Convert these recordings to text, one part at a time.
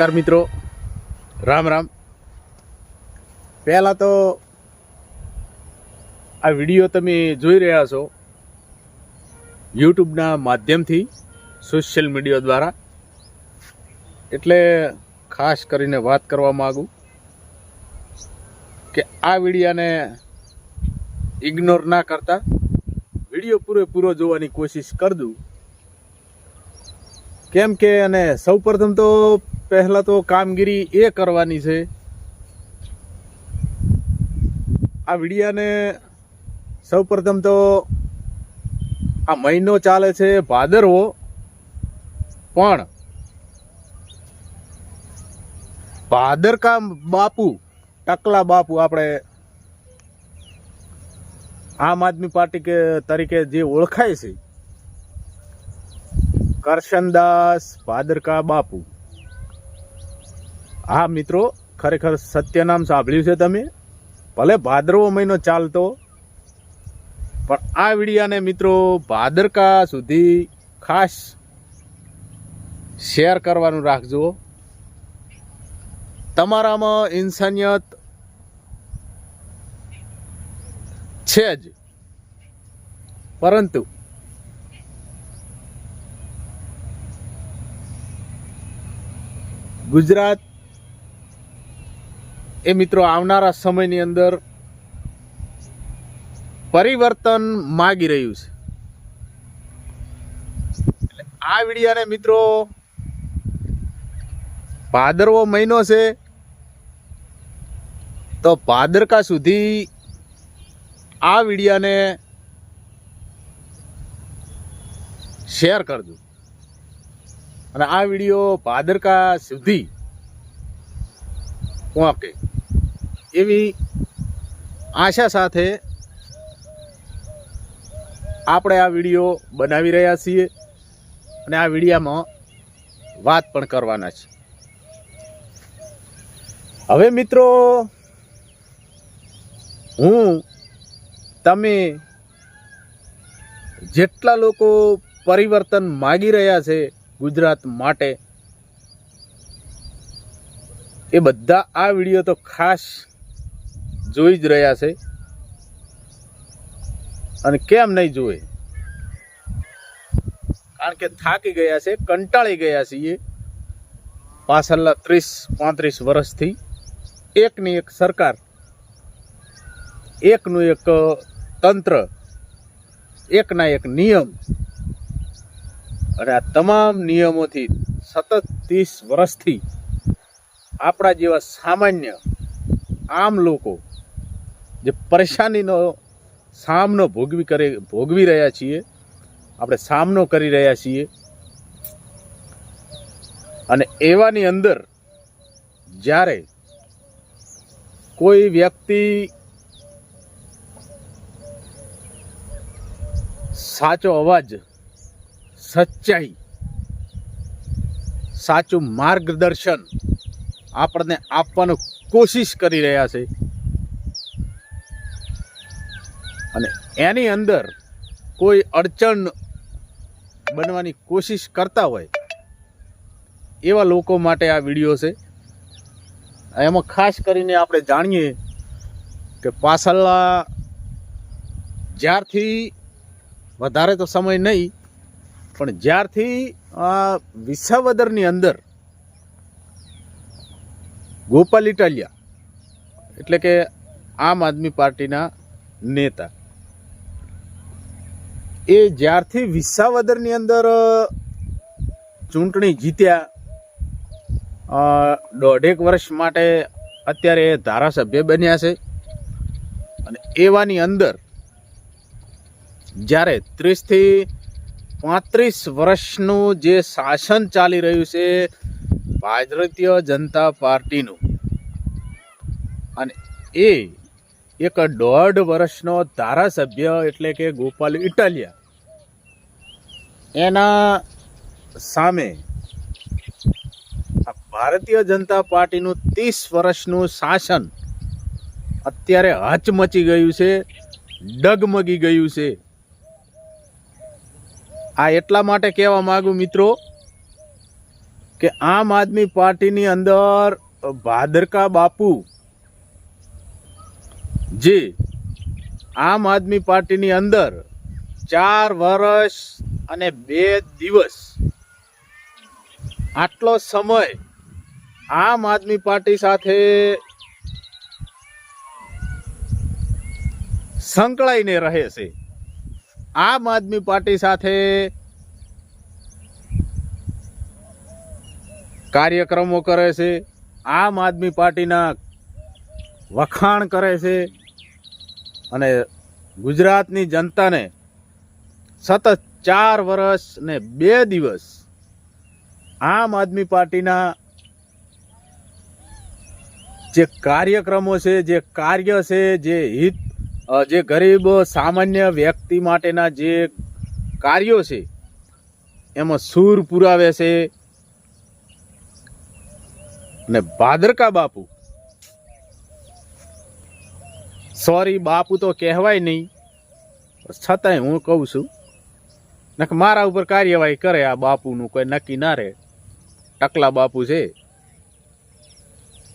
નમસ્કાર મિત્રો. રામ રામ. પહેલાં તો આ વીડિયો તમે જોઈ રહ્યા છો યુટ્યુબના માધ્યમથી સોશિયલ મીડિયા દ્વારા. એટલે ખાસ કરીને વાત કરવા માગું કે આ વિડીયાને ઇગ્નોર ના કરતા, વીડિયો પૂરેપૂરો જોવાની કોશિશ કરજો કેમ કે અને સૌ પ્રથમ તો પહેલાં તો કામગીરી એ કરવાની છે. આ વિડિયાને સૌપ્રથમ તો આ મહિનો ચાલે છે ભાદરવો, પણ ભાદરકા બાપુ, ટકલા બાપુ આપણે આમ આદમી પાર્ટી કે તરીકે જે ઓળખાય છે. કરશનદાસ ભાદરકા બાપુ. હા, મિત્રો, ખરેખર સત્યનામ સાંભળ્યું છે તમે. ભલે ભાદરવો મહિનો ચાલતો, પણ આ વિડિયાને મિત્રો ભાદરકા સુધી ખાસ શેર કરવાનું રાખજો. તમારામાં ઇન્સાનિયત છે જ. પરંતુ ગુજરાત એ મિત્રો, આવનારા સમયની અંદર પરિવર્તન માગી રહ્યું છે. આ વિડિયાને મિત્રો, ભાદરવો મહિનો છે, તો ભાદરકા સુધી આ વિડિયાને શેર કરજો. અને આ વીડિયો ભાદરકા સુધી પહોંચે. એવી આશા સાથે આપણે આ વીડિયો બનાવી રહ્યા છીએ અને આ વિડીયામાં વાત પણ કરવાના છે. હવે મિત્રો, હું તમે જેટલા લોકો પરિવર્તન માગી રહ્યા છે ગુજરાત માટે, એ બધા આ વીડિયો તો ખાસ જોઈ જ રહ્યા છે અને કેમ નહીં જોવે કારણ કે થાકી ગયા છે, કંટાળી ગયા છીએ. પાછળના ત્રીસ, પાંત્રીસ વર્ષથી એકની એક સરકાર, એકનું એક તંત્ર, એકના એક નિયમ. અને આ તમામ નિયમોથી સતત ત્રીસ વર્ષથી આપણા જેવા સામાન્ય આમ લોકો જે પરેશાનીનો સામનો ભોગવી કરે, ભોગવી રહ્યા છીએ, આપણે સામનો કરી રહ્યા છીએ. અને એવાની અંદર જ્યારે કોઈ વ્યક્તિ સાચો અવાજ, સચ્ચાઈ, સાચું માર્ગદર્શન આપણને આપવાનો કોશિશ કરી રહ્યા છે અને એની અંદર કોઈ અડચણ બનવાની કોશિશ કરતા હોય, એવા લોકો માટે આ વીડિયો છે. એમાં ખાસ કરીને આપણે જાણીએ કે પાછળના જ્યારથી વધારે તો સમય નહીં, પણ જ્યારથી આ વિસાવદરની અંદર ગોપાલ ઇટાલિયા, એટલે કે આમ આદમી પાર્ટીના નેતા એ જ્યારથી વિસાવદરની અંદર ચૂંટણી જીત્યા દોઢેક વર્ષ માટે અત્યારે એ ધારાસભ્ય બન્યા છે. અને એવાની અંદર જ્યારે ત્રીસથી પાંત્રીસ વર્ષનું જે શાસન ચાલી રહ્યું છે ભારતીય જનતા પાર્ટીનું. અને એ એક દોઢ વર્ષનો ધારાસભ્ય એટલે કે ગોપાલ ઇટાલિયા એના સામે ભારતીય જનતા પાર્ટીનું ત્રીસ વર્ષનું શાસન અત્યારે હચમચી ગયું છે, ડગમગી ગયું છે. આ એટલા માટે કહેવા માગું મિત્રો કે આમ આદમી પાર્ટીની અંદર ભાદરકા બાપુ જે આમ આદમી પાર્ટીની અંદર ચાર વર્ષ અને બે દિવસ. આટલો સમય આમ આદમી પાર્ટી સાથે સંકળાઈને રહે છે. આમ આદમી પાર્ટી સાથે કાર્યક્રમો કરે છે. આમ આદમી પાર્ટીના વખાણ કરે છે. અને ગુજરાતની જનતાને સતત ચાર વર્ષ ને બે દિવસ આમ આદમી પાર્ટીના જે કાર્યક્રમો છે, જે કાર્ય છે, જે હિત જે ગરીબ, સામાન્ય વ્યક્તિ માટેના જે કાર્યો છે, એમાં સૂર પુરાવે છે. અને ભાદરકા બાપુ, સોરી બાપુ તો કહેવાય નહીં છતાંય હું કહું છું નક મારા ઉપર કાર્યવાહી કરે આ બાપુનું, કોઈ નક્કી ના રહે. ટકલા બાપુ છે.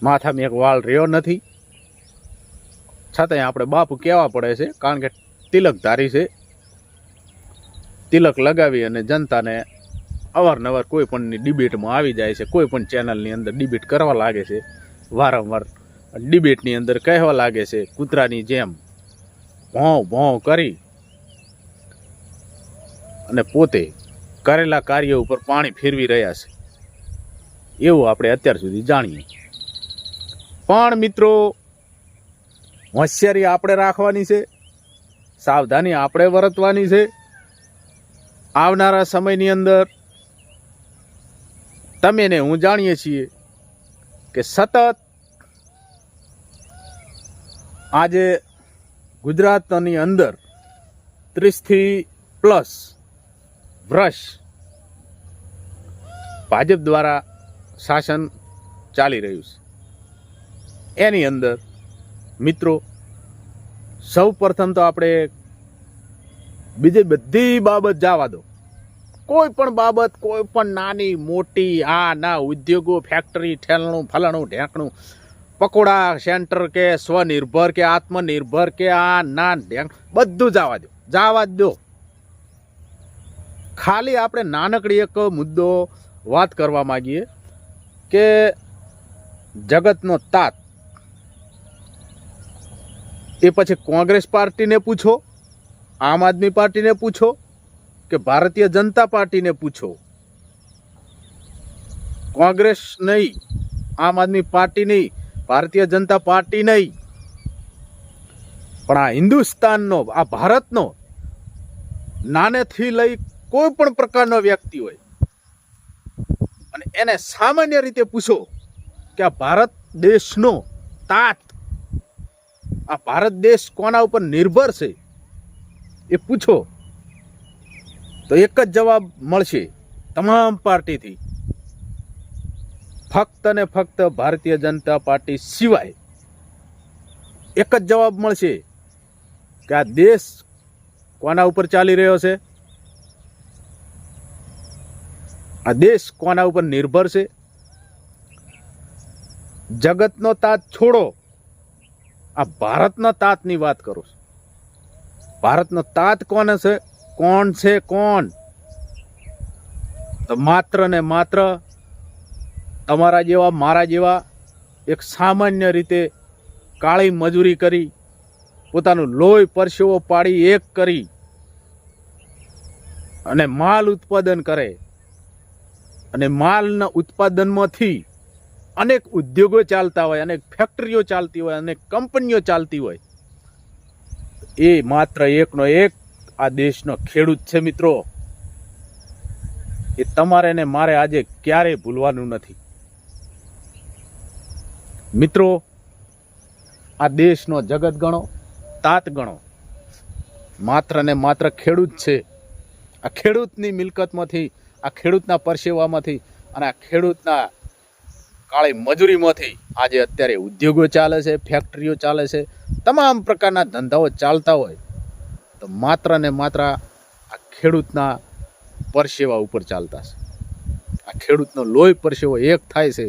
માથામાં એક વાળ રહ્યો નથી. છતાંય આપણે બાપુ કહેવા પડે છે, કારણ કે તિલકધારી છે. તિલક લગાવી અને જનતાને અવારનવાર કોઈ પણની ડિબેટમાં આવી જાય છે, કોઈ પણ ચેનલની અંદર ડિબેટ કરવા લાગે છે. વારંવાર ડિબેટની અંદર કહેવા લાગે છે, કૂતરાની જેમ ભોં ભોં કરી અને પોતે કરેલા કાર્ય ઉપર પાણી ફેરવી રહ્યા છે. એવું આપણે અત્યાર સુધી જાણીએ. પણ મિત્રો, હોશિયારી આપણે રાખવાની છે, સાવધાની આપણે વર્તવાની છે. આવનારા સમયની અંદર તમે ને હું જાણીએ છીએ કે સતત આજે ગુજરાતની અંદર ત્રીસથી પ્લસ વર્ષ ભાજપ દ્વારા શાસન ચાલી રહ્યું છે. એની અંદર મિત્રો, સૌ પ્રથમ તો આપણે બીજી બધી બાબત જવા દો. કોઈ પણ બાબત, કોઈ પણ નાની, મોટી, આ, ના, ઉદ્યોગો ફેક્ટરી ઠેલણું, ફલાણું, ઢેંકણું, પકોડા સેન્ટર કે સ્વનિર્ભર કે આત્મનિર્ભર કે આ, ના ઢેંક બધું જવા દો. જવા દો. ખાલી આપણે નાનકડી એક મુદ્દો વાત કરવા માંગીએ કે જગતનો તાત. એ પછી કોંગ્રેસ પાર્ટીને પૂછો, આમ આદમી પાર્ટીને પૂછો કે ભારતીય જનતા પાર્ટીને પૂછો? કોંગ્રેસ નહીં, આમ આદમી પાર્ટી નહીં, ભારતીય જનતા પાર્ટી નહીં. પણ આ હિન્દુસ્તાનનો, આ ભારતનો, નાનેથી લઈ કોઈ પણ પ્રકારનો વ્યક્તિ હોય. અને એને સામાન્ય રીતે પૂછો કે આ ભારત દેશનો તાત, આ ભારત દેશ કોના ઉપર નિર્ભર છે? એ પૂછો. તો એક જ જવાબ મળશે તમામ પાર્ટીથી. ફક્ત ને ફક્ત ભારતીય જનતા પાર્ટી સિવાય એક જ જવાબ મળશે કે આ દેશ કોના ઉપર ચાલી રહ્યો છે? આ દેશ કોના ઉપર નિર્ભર છે? જગતનો તાત છોડો. આ ભારતનો તાતની વાત કરું છું. ભારતનો તાત કોને છે? કોણ છે કોણ? તો માત્ર ને માત્ર તમારા જેવા, મારા જેવા એક સામાન્ય રીતે કાળી મજૂરી કરી, પોતાનું લોહી પરસેવો પાડી, એક કરી અને માલ ઉત્પાદન કરે. અને માલના ઉત્પાદનમાંથી અનેક ઉદ્યોગો ચાલતા હોય, અનેક ફેક્ટરીઓ ચાલતી હોય, અનેક કંપનીઓ ચાલતી હોય. એ માત્ર એકનો એક આ દેશનો ખેડૂત છે મિત્રો. એ તમારે ને મારે આજે ક્યારેય ભૂલવાનું નથી. મિત્રો, આ દેશનો જગત ગણો, તાત ગણો. માત્ર ને માત્ર ખેડૂત છે. આ ખેડૂતની મિલકતમાંથી આ ખેડૂતના પરસેવામાંથી અને આ ખેડૂતના કાળી મજૂરીમાંથી આજે અત્યારે ઉદ્યોગો ચાલે છે, ફેક્ટરીઓ ચાલે છે, તમામ પ્રકારના ધંધાઓ ચાલતા હોય તો માત્ર ને માત્ર આ ખેડૂતના પરસેવા ઉપર ચાલતા છે. આ ખેડૂતનો લોહી પરસેવો એક થાય છે,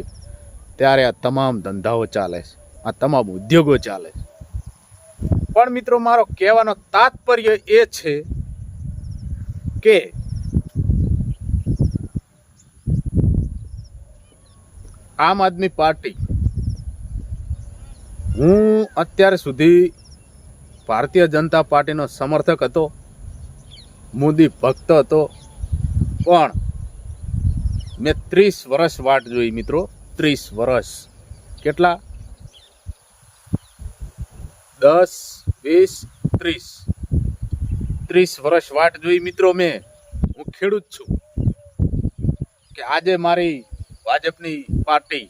ત્યારે આ તમામ ધંધાઓ ચાલે છે, આ તમામ ઉદ્યોગો ચાલે છે. પણ મિત્રો, મારો કહેવાનો તાત્પર્ય એ છે કે આમ આદમી પાર્ટી હું અત્યાર સુધી ભારતીય જનતા પાર્ટીનો સમર્થક હતો, મોદી ભક્ત હતો, પણ મેં ત્રીસ વર્ષ વાટ જોઈ મિત્રો, ત્રીસ વર્ષ. કેટલા? દસ, વીસ, ત્રીસ. ત્રીસ વર્ષ વાટ જોઈ મિત્રો મેં. હું ખેડૂત છું. કે આજે મારી ભાજપની પાર્ટી.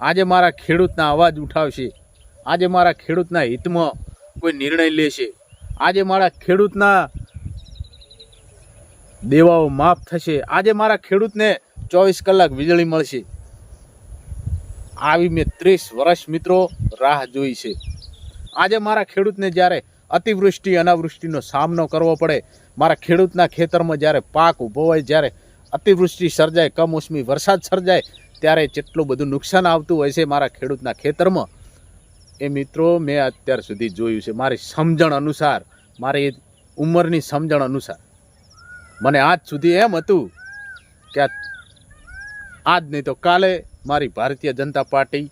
આજે મારા ખેડૂતના અવાજ ઉઠાવશે. આજે મારા ખેડૂતના હિતમાં કોઈ નિર્ણય લેશે. આજે મારા ખેડૂતના દેવાઓ માફ થશે. આજે મારા ખેડૂતને ચોવીસ કલાક વીજળી મળશે. આવી મેં ત્રીસ વર્ષ મિત્રો રાહ જોઈ છે. આજે મારા ખેડૂતને જ્યારે અતિવૃષ્ટિ અનાવૃષ્ટિનો સામનો કરવો પડે, મારા ખેડૂતના ખેતરમાં જ્યારે પાક ઊભો હોય, જ્યારે અતિવૃષ્ટિ સર્જાય, કમોસમી વરસાદ સર્જાય, ત્યારે જેટલું બધું નુકસાન આવતું હોય છે મારા ખેડૂતના ખેતરમાં, એ મિત્રો મેં અત્યાર સુધી જોયું છે. મારી સમજણ અનુસાર, મારી ઉંમરની સમજણ અનુસાર. મને આજ સુધી એમ હતું કે આજ નહીં તો કાલે મારી ભારતીય જનતા પાર્ટી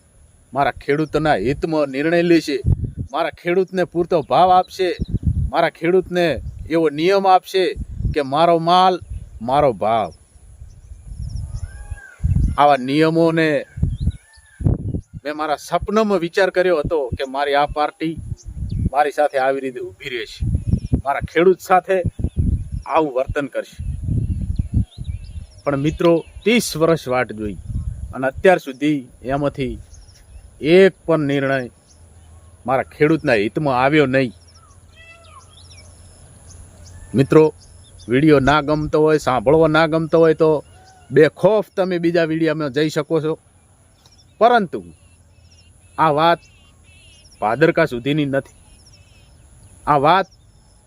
મારા ખેડૂતના હિતમાં નિર્ણય લેશે, મારા ખેડૂતને પૂરતો ભાવ આપશે, મારા ખેડૂતને એવો નિયમ આપશે કે મારો માલ, મારો ભાવ. આવા નિયમોને મેં મારા સપનામાં વિચાર કર્યો હતો કે મારી આ પાર્ટી મારી સાથે આવી રીતે ઊભી રહેશે. મારા ખેડૂત સાથે આવું વર્તન કરશે. પણ મિત્રો, ત્રીસ વર્ષ વાટ જોઈ અને અત્યાર સુધી એમાંથી એક પણ નિર્ણય મારા ખેડૂતના હિતમાં આવ્યો નહીં. મિત્રો, વીડિયો ના ગમતો હોય, સાંભળવો ના ગમતો હોય તો બે ખોફ તમે બીજા વિડીયોમાં જઈ શકો છો. પરંતુ આ વાત ભાદરકા સુધીની નથી. આ વાત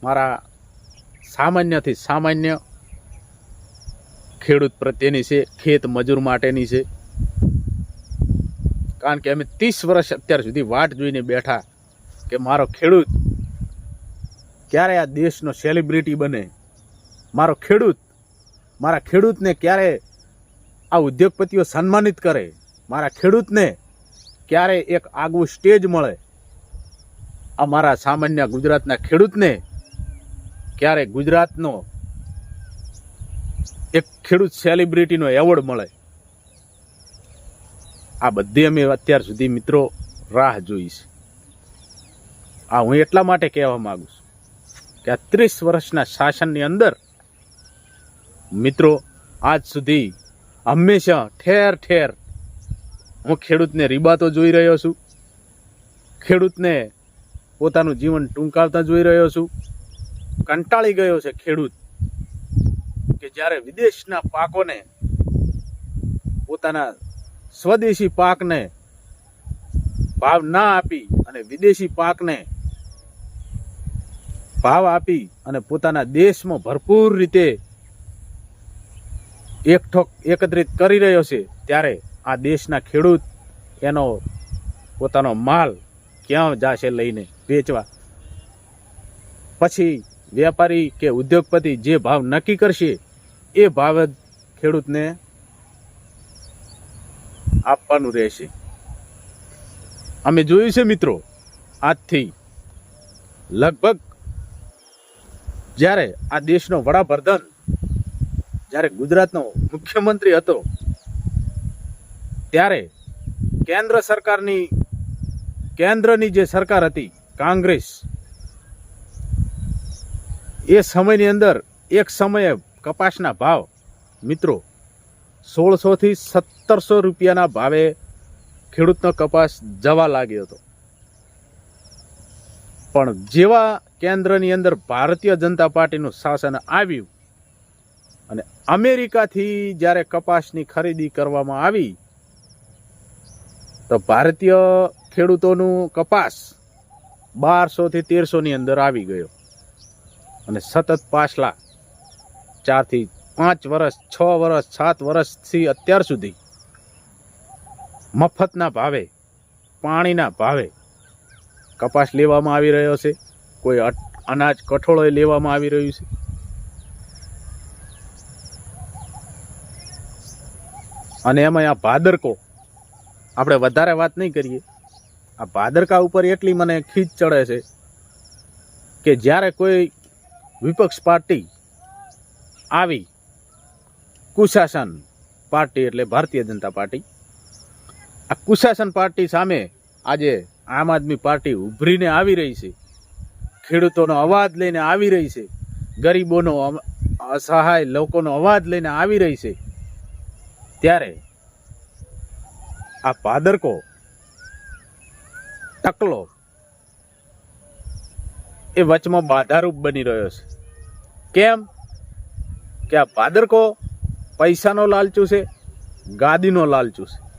મારા સામાન્યથી સામાન્ય ખેડૂત પ્રત્યેની છે, ખેત મજૂર માટેની છે. કારણ કે અમે ત્રીસ વર્ષ અત્યાર સુધી વાટ જોઈને બેઠા કે મારો ખેડૂત ક્યારે આ દેશનો સેલિબ્રિટી બને? મારો ખેડૂત, મારા ખેડૂતને ક્યારે આ ઉદ્યોગપતિઓ સન્માનિત કરે, મારા ખેડૂતને ક્યારે એક આગવું સ્ટેજ મળે, આ મારા સામાન્ય ગુજરાતના ખેડૂતને ક્યારે ગુજરાતનો એક ખેડૂત સેલિબ્રિટીનો એવોર્ડ મળે. આ બધી અમે અત્યાર સુધી મિત્રો રાહ જોઈ છે. આ હું એટલા માટે કહેવા માગું છું કે આ ત્રીસ વર્ષના શાસનની અંદર મિત્રો આજ સુધી હંમેશા ઠેર ઠેર હું ખેડૂતને રીબાતો જોઈ રહ્યો છું. ખેડૂતને પોતાનું જીવન ટૂંકાવતા જોઈ રહ્યો છું. કંટાળી ગયો છે ખેડૂત કે જ્યારે વિદેશના પાકોને પોતાના સ્વદેશી પાકને ભાવ ના આપી અને વિદેશી પાકને ભાવ આપી અને પોતાના દેશમાં ભરપૂર રીતે એકઠો એકત્રિત કરી રહ્યો છે, ત્યારે આ દેશના ખેડૂત એનો પોતાનો માલ ક્યાં જશે લઈને વેચવા? પછી વેપારી કે ઉદ્યોગપતિ જે ભાવ નક્કી કરશે, એ ભાવ જ ખેડૂતને આપવાનું રહેશે. અમે જોયું છે મિત્રો, આજથી લગભગ જ્યારે આ દેશનો વડાપ્રધાન જ્યારે ગુજરાતનો મુખ્યમંત્રી હતો, ત્યારે કેન્દ્ર સરકારની, કેન્દ્રની જે સરકાર હતી, કોંગ્રેસ, એ સમયની અંદર એક સમયે કપાસના ભાવ, મિત્રો, સોળસોથી સત્તરસો રૂપિયાના ભાવે ખેડૂતનો કપાસ જવા લાગ્યો હતો. પણ જેવા કેન્દ્રની અંદર ભારતીય જનતા પાર્ટીનું શાસન આવ્યું અને અમેરિકાથી જ્યારે કપાસની ખરીદી કરવામાં આવી, તો ભારતીય ખેડૂતોનું કપાસ બારસોથી તેરસોની અંદર આવી ગયો. અને સતત પાછલા ચારથી પાંચ વર્ષ છ વર્ષ સાત વર્ષથી અત્યાર સુધી મફતના ભાવે, પાણીના ભાવે કપાસ લેવામાં આવી રહ્યો છે. કોઈ અનાજ કઠોળો લેવામાં આવી રહ્યું છે. અને એમાં આ ભાદરકો. આપણે વધારે વાત નહીં કરીએ. આ ભાદરકા ઉપર એટલી મને ખીચ ચડે છે કે જ્યારે કોઈ વિપક્ષ પાર્ટી આવી, કુશાસન પાર્ટી એટલે ભારતીય જનતા પાર્ટી, આ કુશાસન પાર્ટી સામે આજે આમ આદમી પાર્ટી ઉભરીને આવી રહી છે. ખેડૂતોનો અવાજ લઈને આવી રહી છે. ગરીબોનો અસહાય લોકોનો અવાજ લઈને આવી રહી છે. ત્યારે આ પાદરકો ટકલો એ વચમાં બાધારૂપ બની રહ્યો છે. કેમ? કે આ પાદરકો પૈસાનો લાલચુ છે, ગાદીનો લાલચુ છે.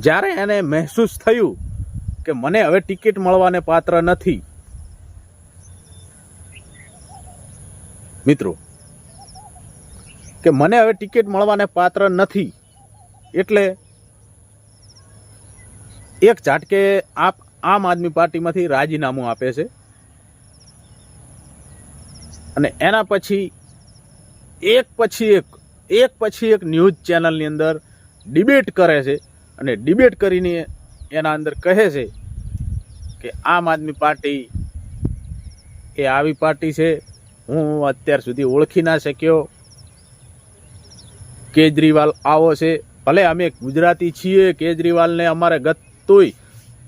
જ્યારે એને મહેસૂસ થયું કે મને હવે ટિકિટ મળવાને પાત્ર નથી. મિત્રો કે મને હવે ટિકિટ મળવાને પાત્ર નથી. એટલે એક ઝાટકે આપ આમ આદમી પાર્ટીમાંથી રાજીનામું આપે છે. અને એના પછી એક પછી એક એક પછી એક ન્યૂઝ ચેનલની અંદર ડિબેટ કરે છે અને ડિબેટ કરીને એના અંદર કહે છે કે આમ આદમી પાર્ટી એ આવી પાર્ટી છે. હું અત્યાર સુધી ઓળખી ના શક્યો. કેજરીવાલ આવો છે. ભલે અમે ગુજરાતી છીએ, કેજરીવાલને અમારે ગતોય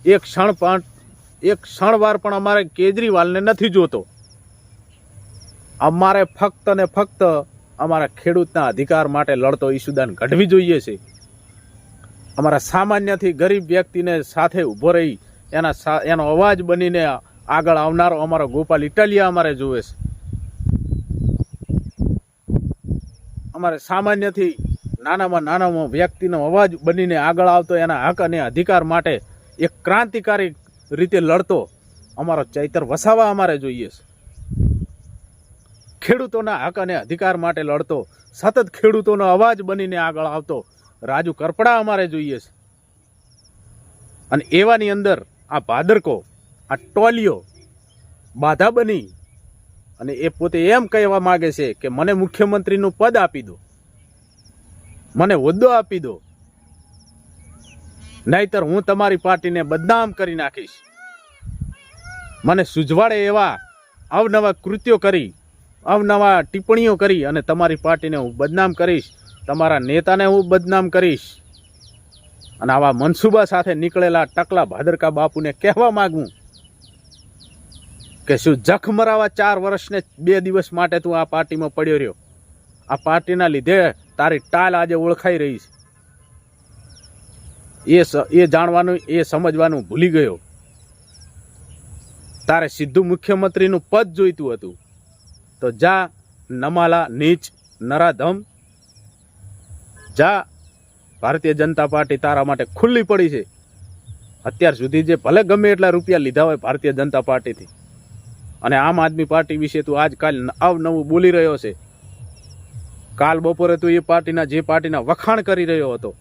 એક ક્ષણ પણ, એક ક્ષણવાર પણ અમારે કેજરીવાલને નથી જોતો. અમારે ફક્ત ને ફક્ત અમારા ખેડૂતના અધિકાર માટે લડતો ઈસુદાન ઘડવી જોઈએ છે. અમારા સામાન્યથી ગરીબ વ્યક્તિને સાથે ઊભો રહી, એના એનો અવાજ બનીને આગળ આવનારો અમારો ગોપાલ ઇટાલિયા અમારે જોવે છે. અમારે સામાન્યથી નાનામાં નાનામાં વ્યક્તિનો અવાજ બનીને આગળ આવતો, એના હક અને અધિકાર માટે એક ક્રાંતિકારી રીતે લડતો, અમારો ચૈતર વસાવા અમારે જોઈએ છે. ખેડૂતોના હક અને અધિકાર માટે લડતો, સતત ખેડૂતોનો અવાજ બનીને આગળ આવતો, રાજુ કરપડા અમારે જોઈએ છે. અને એવાની અંદર આ ભાદરકો, આ ટોલીઓ બાધા બની અને એ પોતે એમ કહેવા માગે છે કે મને મુખ્યમંત્રીનું પદ આપી દો. મને હોદ્દો આપી દો. નહીતર હું તમારી પાર્ટીને બદનામ કરી નાખીશ. મને સુજવાડે એવા અવનવા કૃત્યો કરી, અવનવા ટિપ્પણીઓ કરી અને તમારી પાર્ટીને હું બદનામ કરીશ. તમારા નેતાને હું બદનામ કરીશ. અને આવા મનસુબા સાથે નીકળેલા ટકલા ભાદરકા બાપુને કહેવા માગું કે શું જખ મરાવા ચાર વર્ષને બે દિવસ માટે તું આ પાર્ટીમાં પડ્યો રહ્યો? આ પાર્ટીના લીધે તારી ટાલ આજે ઓળખાઈ રહી છે. એ એ જાણવાનું, એ સમજવાનું ભૂલી ગયો. તારે સીધું મુખ્યમંત્રીનું પદ જોઈતું હતું. તો જા, નમાલા, નીચ, નરાધમ. જા, ભારતીય જનતા પાર્ટી તારા માટે ખુલ્લી પડી છે. અત્યાર સુધી જે ભલે ગમે એટલા રૂપિયા લીધા હોય ભારતીય જનતા પાર્ટીથી. અને આમ આદમી પાર્ટી વિશે તું આજકાલ અવનવું બોલી રહ્યો છે. કાલ બપોરે તું એ પાર્ટીના, જે પાર્ટીના વખાણ કરી રહ્યો હતો,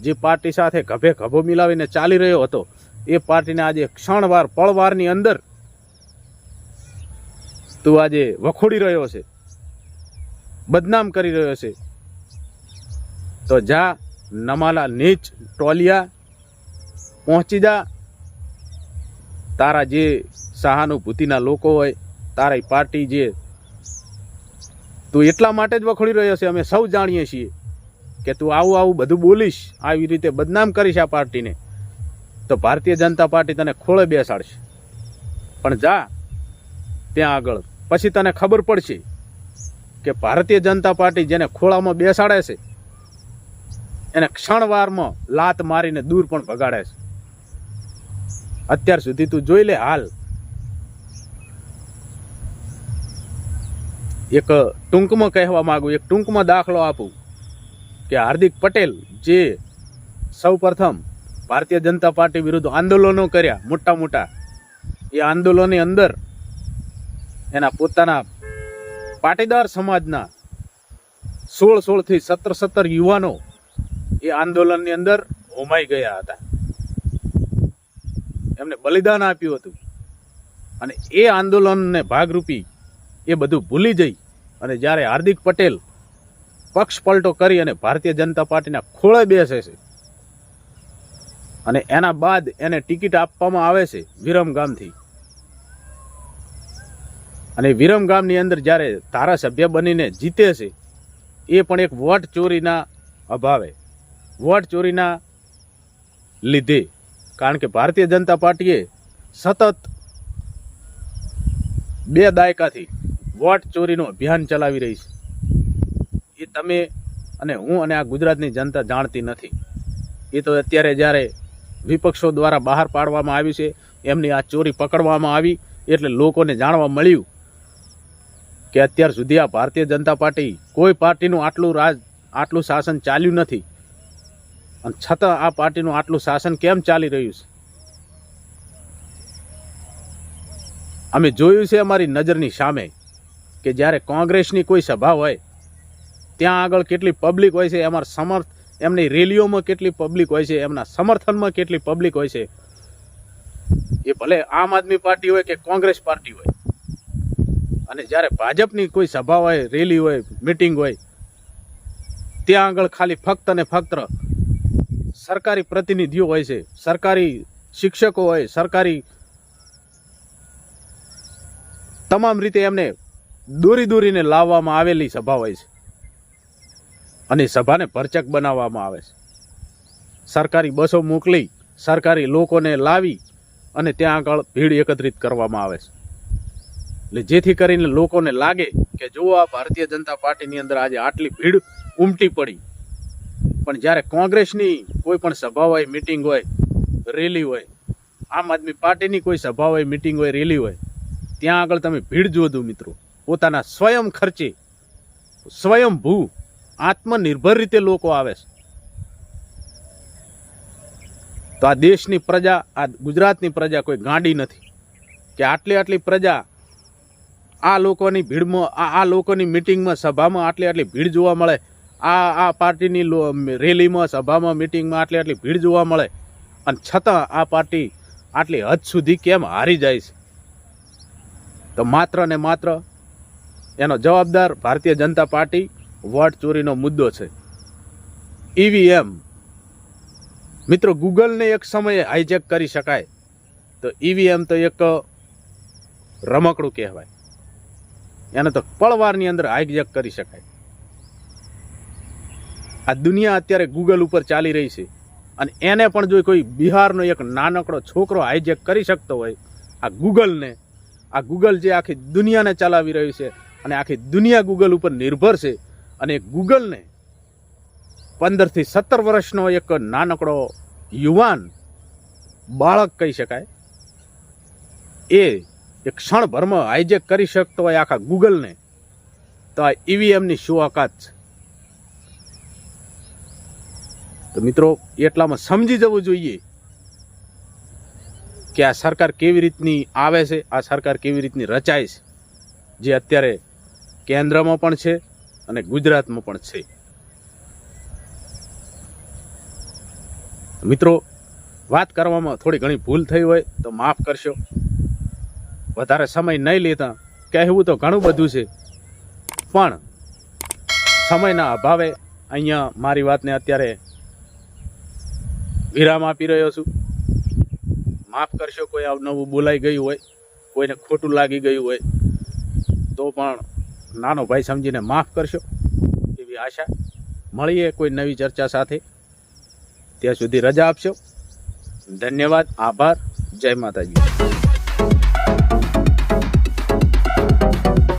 જે પાર્ટી સાથે ગભે ગભો મિલાવીને ચાલી રહ્યો હતો, એ પાર્ટીને આજે ક્ષણવાર, પળવારની અંદર તું આજે વખોડી રહ્યો છે. બદનામ કરી રહ્યો છે. તો જા, નમાલા નીચ ટોલિયા, પહોંચી જા. તારા જે સહાનુભૂતિના લોકો હોય, તારી પાર્ટી જે. તું એટલા માટે જ વખોડી રહ્યો છે, અમે સૌ જાણીએ છીએ કે તું આવું આવું બધું બોલીશ, આવી રીતે બદનામ કરીશ આ પાર્ટીને. તો ભારતીય જનતા પાર્ટી તને ખોળે બેસાડશે. પણ જા, ત્યાં આગળ. પછી તને ખબર પડશે કે ભારતીય જનતા પાર્ટી જેને ખોળામાં બેસાડે છે, એને ક્ષણવારમાં લાત મારીને દૂર પણ ભગાડે છે. અત્યાર સુધી તું જોઈ લે હાલ. એક ટૂંકમાં કહેવા માગું, એક ટૂંકમાં દાખલો આપું કે હાર્દિક પટેલ જે સૌ પ્રથમ ભારતીય જનતા પાર્ટી વિરુદ્ધ આંદોલનો કર્યા, મોટા મોટા, એ આંદોલનની અંદર એના પોતાના પાટીદાર સમાજના સોળ સોળથી સત્તર સત્તર યુવાનો એ આંદોલનની અંદર હોમાઈ ગયા હતા. એમને બલિદાન આપ્યું હતું. અને એ આંદોલનને ભાગરૂપી એ બધું ભૂલી જઈ અને જ્યારે હાર્દિક પટેલ પક્ષ પલટો કરી અને ભારતીય જનતા પાર્ટીના ખોળે બેસે છે અને એના બાદ એને ટિકિટ આપવામાં આવે છે વિરમગામથી અને વિરમગામની અંદર જ્યારે ધારાસભ્ય બનીને જીતે છે, એ પણ એક વોટ ચોરીના અભાવે. વોટ ચોરીના લીધે. કારણ કે ભારતીય જનતા પાર્ટીએ સતત બે દાયકાથી વોટ ચોરીનું અભિયાન ચલાવી રહી છે. એ તમે અને હું અને આ ગુજરાતની જનતા જાણતી નથી. એ તો અત્યારે જ્યારે વિપક્ષો દ્વારા બહાર પાડવામાં આવ્યું છે, એમની આ ચોરી પકડવામાં આવી એટલે લોકોને જાણવા મળ્યું કે અત્યાર સુધી આ ભારતીય જનતા પાર્ટી કોઈ પાર્ટીનું આટલું રાજ, આટલું શાસન ચાલ્યું નથી. અને છતાં આ પાર્ટીનું આટલું શાસન કેમ ચાલી રહ્યું છે? અમે જોયું છે અમારી નજરની સામે કે જ્યારે કોંગ્રેસની કોઈ સભા હોય, ત્યાં આગળ કેટલી પબ્લિક હોય છે, એમાં સમર્થ, એમની રેલીઓમાં કેટલી પબ્લિક હોય છે, એમના સમર્થનમાં કેટલી પબ્લિક હોય છે, એ ભલે આમ આદમી પાર્ટી હોય કે કોંગ્રેસ પાર્ટી હોય. અને જ્યારે ભાજપની કોઈ સભા હોય, રેલી હોય, મિટિંગ હોય, ત્યાં આગળ ખાલી ફક્ત ને ફક્ત સરકારી પ્રતિનિધિઓ હોય છે, સરકારી શિક્ષકો હોય, સરકારી તમામ રીતે એમને દોરી દોરીને લાવવામાં આવેલી સભા હોય છે. અને સભાને ભરચક બનાવવામાં આવે છે. સરકારી બસો મોકલી, સરકારી લોકોને લાવી અને ત્યાં આગળ ભીડ એકત્રિત કરવામાં આવે છે. એટલે જેથી કરીને લોકોને લાગે કે જો આ ભારતીય જનતા પાર્ટીની અંદર આજે આટલી ભીડ ઉમટી પડી. પણ જ્યારે કોંગ્રેસની કોઈ પણ સભા હોય મિટિંગ હોય, રેલી હોય, આમ આદમી પાર્ટીની કોઈ સભા હોય મિટિંગ હોય, રેલી હોય, ત્યાં આગળ તમે ભીડ જોજો મિત્રો. પોતાના સ્વયં ખર્ચે સ્વયંભૂ આત્મનિર્ભર રીતે લોકો આવે છે. તો આ દેશની પ્રજા, આ ગુજરાતની પ્રજા કોઈ ગાંડી નથી. કે આટલી આટલી પ્રજા આ લોકોની ભીડમાં, આ લોકોની મિટિંગમાં, સભામાં આટલી આટલી ભીડ જોવા મળે. આ આ પાર્ટીની રેલીમાં, સભામાં, મિટિંગમાં આટલી આટલી ભીડ જોવા મળે. અને છતાં આ પાર્ટી આટલી હદ સુધી કેમ હારી જાય છે? તો માત્ર ને માત્ર એનો જવાબદાર ભારતીય જનતા પાર્ટી વોટ ચોરીનો મુદ્દો છે. ઈવીએમ મિત્રો, ગૂગલને એક સમયે હાઈજેક કરી શકાય. તો ઈવીએમ તો એક રમકડું કહેવાય. એને તો પળવારની અંદર હાઈજેક કરી શકાય. આ દુનિયા અત્યારે ગૂગલ ઉપર ચાલી રહી છે. અને એને પણ જો કોઈ બિહારનો એક નાનકડો છોકરો હાઈજેક કરી શકતો હોય, આ ગૂગલને, આ ગૂગલ જે આખી દુનિયાને ચલાવી રહ્યું છે અને આખી દુનિયા ગૂગલ ઉપર નિર્ભર છે. અને ગૂગલને પંદરથી સત્તર વર્ષનો એક નાનકડો યુવાન બાળક કહી શકાય. એ એક ક્ષણભરમાં હાઈજેક કરી શકતો હોય આખા ગૂગલને તો આ ઈવીએમની શું ઓકાત છે. તો મિત્રો, એટલામાં સમજી જવું જોઈએ કે આ સરકાર કેવી રીતની આવે છે, આ સરકાર કેવી રીતની રચાય છે. જે અત્યારે કેન્દ્રમાં પણ છે અને ગુજરાતમાં પણ છે. મિત્રો, વાત કરવામાં થોડી ઘણી ભૂલ થઈ હોય તો માફ કરશો. વધારે સમય નહીં લેતા કહેવું તો ઘણું બધું છે. પણ સમયના અભાવે અહીંયા મારી વાતને અત્યારે વિરામ આપી રહ્યો છું. માફ કરશો, કોઈ નવું બોલાઈ ગયું હોય, કોઈને ખોટું લાગી ગયું હોય, તો પણ નાનો ભાઈ સમજીને માફ કરશો એવી આશા. મળીએ કોઈ નવી ચર્ચા સાથે. ત્યાં સુધી રજા આપશો. ધન્યવાદ, આભાર. જય માતાજી.